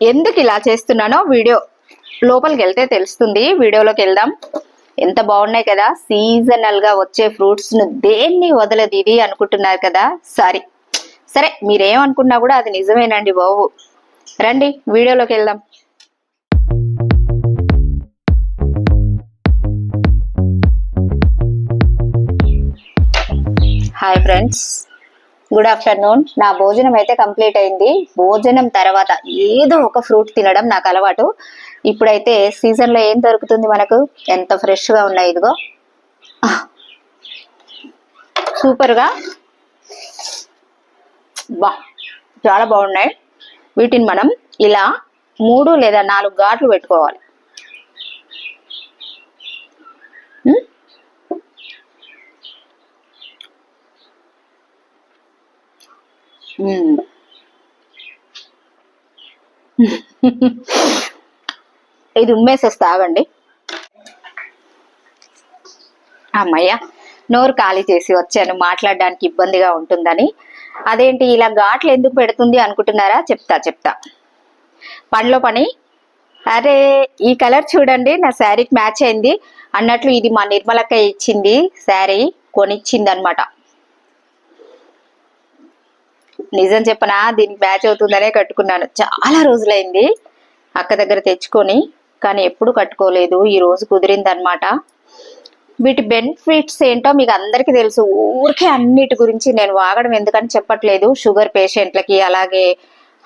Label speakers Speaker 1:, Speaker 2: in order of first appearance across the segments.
Speaker 1: ఎందుకు ఇలా చేస్తున్నానో వీడియో లోపలికి వెళ్తే తెలుస్తుంది. వీడియోలోకి వెళ్దాం. ఎంత బాగున్నాయి కదా? సీజనల్గా వచ్చే ఫ్రూట్స్ను దేన్ని వదలదు ఇది అనుకుంటున్నారు కదా? సారీ సరే మీరేమనుకున్నా కూడా అది నిజమేనండి బాబు. రండి వీడియోలోకి వెళ్దాం. హాయ్ ఫ్రెండ్స్ గుడ్ ఆఫ్టర్నూన్ నా భోజనం అయితే కంప్లీట్ అయింది. భోజనం తర్వాత ఏదో ఒక ఫ్రూట్ తినడం నాకు అలవాటు. ఇప్పుడైతే సీజన్లో ఏం దొరుకుతుంది మనకు? ఎంత ఫ్రెష్గా ఉన్నాయి ఇదిగో. సూపర్గా బా చాలా బాగున్నాయి. వీటిని మనం ఇలా మూడు లేదా నాలుగు ఘాట్లు పెట్టుకోవాలి. ఇది ఉమ్మేసేస్తా ఆగండి అమ్మయ్య నోరు ఖాళీ చేసి వచ్చాను. మాట్లాడడానికి ఇబ్బందిగా ఉంటుందని. అదేంటి ఇలా ఘాట్లు ఎందుకు పెడుతుంది అనుకుంటున్నారా? చెప్తా చెప్తా. పనిలో పని. అరే ఈ కలర్ చూడండి నా శారీకి మ్యాచ్ అయింది. అన్నట్లు ఇది మా నిర్మలక్క ఇచ్చింది శారీ కొనిచ్చింది అనమాట నిజం చెప్పనా దీనికి మ్యాచ్ అవుతుందనే కట్టుకున్నాను. చాలా రోజులైంది అక్క దగ్గర తెచ్చుకొని కానీ ఎప్పుడు కట్టుకోలేదు. ఈ రోజు కుదిరింది వీటి బెనిఫిట్స్ ఏంటో మీకు అందరికీ తెలుసు. ఊరికే అన్నిటి గురించి నేను వాగడం ఎందుకని చెప్పట్లేదు. షుగర్ పేషెంట్లకి అలాగే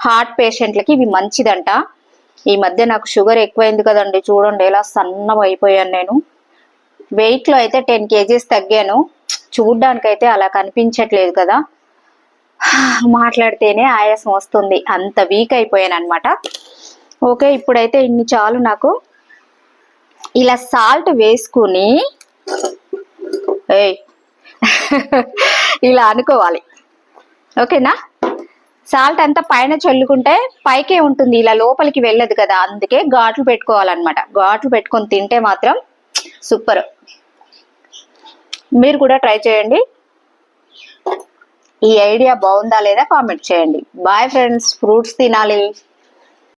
Speaker 1: హార్ట్ పేషెంట్లకి ఇవి మంచిదంట. ఈ మధ్య నాకు షుగర్ ఎక్కువైంది కదండి. చూడండి ఎలా సన్నం అయిపోయాను నేను. వెయిట్లో అయితే టెన్ కేజీస్ తగ్గాను. చూడ్డానికైతే అలా కనిపించట్లేదు కదా. మాట్లాడితేనే ఆయాసం వస్తుంది. అంత వీక్ అయిపోయాను అనమాట ఓకే ఇప్పుడైతే ఇన్ని చాలు నాకు. ఇలా సాల్ట్ వేసుకుని ఏయ్ ఇలా అనుకోవాలి. ఓకేనా? సాల్ట్ అంతా పైన చల్లుకుంటే పైకే ఉంటుంది. ఇలా లోపలికి వెళ్ళదు కదా. అందుకే ఘాట్లు పెట్టుకోవాలన్నమాట. ఘాట్లు పెట్టుకొని తింటే మాత్రం సూపర్. మీరు కూడా ట్రై చేయండి. ఈ ఐడియా బాగుందా లేదా కామెంట్ చేయండి. బాయ్ ఫ్రెండ్స్ ఫ్రూట్స్ తినాలి.